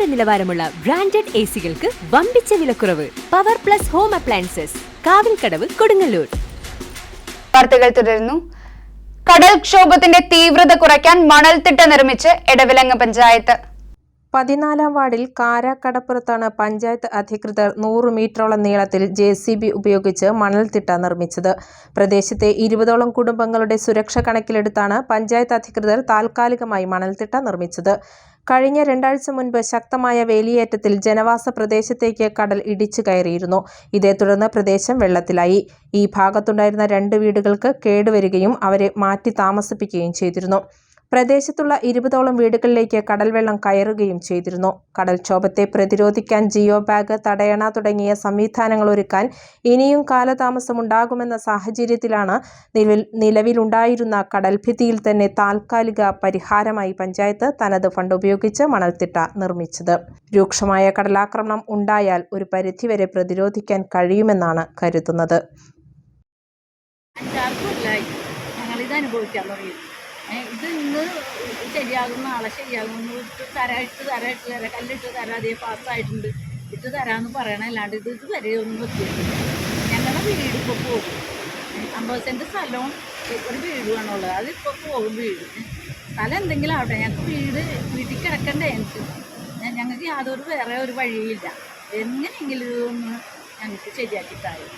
ലോകോത്തര നിലവാരമുള്ള branded A സികൾക്ക് വമ്പിച്ച വിലക്കുറവ്. Power plus home appliances Kavilkadavu Kodungallur. വാർത്തകൾ തുടരുന്നു. കടൽക്ഷോഭത്തിന്റെ തീവ്രത കുറയ്ക്കാൻ മണൽത്തിട്ട നിർമ്മിച്ച് എടവിലങ്ങ് പഞ്ചായത്ത്. പതിനാലാം വാർഡിൽ കാരാക്കടപ്പുറത്താണ് പഞ്ചായത്ത് അധികൃതർ നൂറ് മീറ്ററോളം നീളത്തിൽ ജെ സി ബി ഉപയോഗിച്ച് മണൽത്തിട്ട നിർമ്മിച്ചത്. പ്രദേശത്തെ ഇരുപതോളം കുടുംബങ്ങളുടെ സുരക്ഷ കണക്കിലെടുത്താണ് പഞ്ചായത്ത് അധികൃതർ താൽക്കാലികമായി മണൽത്തിട്ട നിർമ്മിച്ചത്. കഴിഞ്ഞ രണ്ടാഴ്ച മുൻപ് ശക്തമായ വേലിയേറ്റത്തിൽ ജനവാസ പ്രദേശത്തേക്ക് കടൽ ഇടിച്ചു കയറിയിരുന്നു. ഇതേ തുടർന്ന് പ്രദേശം വെള്ളത്തിലായി. ഈ ഭാഗത്തുണ്ടായിരുന്ന രണ്ട് വീടുകൾക്ക് കേടുവരികയും അവരെ മാറ്റി താമസിപ്പിക്കുകയും ചെയ്തിരുന്നു. പ്രദേശത്തുള്ള ഇരുപതോളം വീടുകളിലേക്ക് കടൽവെള്ളം കയറുകയും ചെയ്തിരുന്നു. കടൽക്ഷോഭത്തെ പ്രതിരോധിക്കാൻ ജിയോ ബാഗ് തടയണ തുടങ്ങിയ സംവിധാനങ്ങൾ ഒരുക്കാൻ ഇനിയും കാലതാമസമുണ്ടാകുമെന്ന സാഹചര്യത്തിലാണ് നിലവിലുണ്ടായിരുന്ന കടൽഭിത്തിയിൽ തന്നെ താൽക്കാലിക പരിഹാരമായി പഞ്ചായത്ത് തനത് ഫണ്ട് ഉപയോഗിച്ച് മണൽത്തിട്ട നിർമ്മിച്ചത്. രൂക്ഷമായ കടലാക്രമണം ഉണ്ടായാൽ ഒരു പരിധിവരെ പ്രതിരോധിക്കാൻ കഴിയുമെന്നാണ് കരുതുന്നത്. അനുഭവിക്കാൻ തുടങ്ങി. ഇത് ഇന്ന് ശരിയാകും നാളെ ശരിയാകും ഇന്ന് ഇട്ട് തരാം ഇട്ട് തരാം ഇട്ട് തരാം കല്ലിട്ട് തരാം അതേ പാസ്സായിട്ടുണ്ട് ഇട്ട് തരാമെന്ന് പറയണല്ലാണ്ട് ഇത് ഇതുവരെ ഒന്നും എത്തിയിട്ടില്ല ഞങ്ങളുടെ വീട് ഇപ്പോൾ പോകും. അമ്പത് സെന്റ് സ്ഥലവും ഒരു വീട് വേണമുള്ളത് അതിപ്പോൾ പോകും വീട്. സ്ഥലം എന്തെങ്കിലും ആവട്ടെ. ഞങ്ങൾക്ക് വീട് വീട്ടിൽ കിടക്കണ്ടേ എനിക്ക് ഞങ്ങൾക്ക് യാതൊരു വേറെ ഒരു വഴിയില്ല. എങ്ങനെയെങ്കിലും ഒന്ന് ഞങ്ങൾക്ക് ശരിയാക്കി തരും.